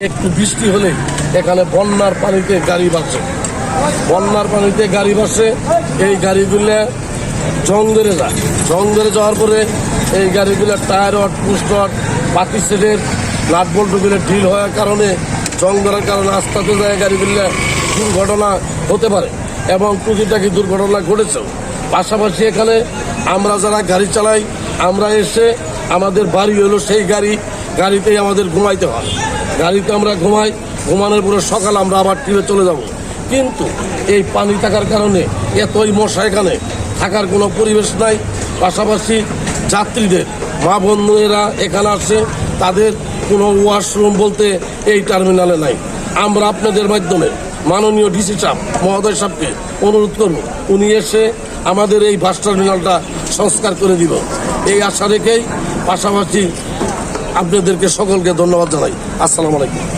একটু বৃষ্টি হলে এখানে বন্যার পানিতে গাড়ি বাসে বন্যার পানিতে গাড়ি বাসে এই গাড়িগুলো জং ধরে যায়। জং ধরে যাওয়ার পরে এই গাড়িগুলো টায়ার অট পুস্টট বাতি সেটের নাট বল্টুগুলো ঢিল হওয়ার কারণে জং ধরার কারণে আস্তাতে যায় গাড়িগুলো দুর্ঘটনা হতে পারে এবং টুকিটাকি দুর্ঘটনা ঘটেছেও। পাশাপাশি এখানে আমরা যারা গাড়ি চালাই, আমরা এসে আমাদের বাড়ি হলো সেই গাড়ি গাড়িতেই আমাদের ঘুমাইতে হয়। গাড়িতে আমরা ঘুমাই, ঘুমানোর পরে সকাল আমরা আবার টিভে চলে যাব। কিন্তু এই পানি থাকার কারণে এতই মশা এখানে থাকার কোনো পরিবেশ নাই। পাশাপাশি যাত্রীদের, মা বন্ধুরা এখানে আসে, তাদের কোনো ওয়াশরুম বলতে এই টার্মিনালে নাই। আমরা আপনাদের মাধ্যমে মাননীয় ডিসি সাহেব, মহোদয় সাহেবকে অনুরোধ করব, উনি এসে আমাদের এই বাস টার্মিনালটা সংস্কার করে দিব। এই আশা রেখেই পাশাপাশি আপনাদেরকে সকলকে ধন্যবাদ জানাই। আসসালামু আলাইকুম।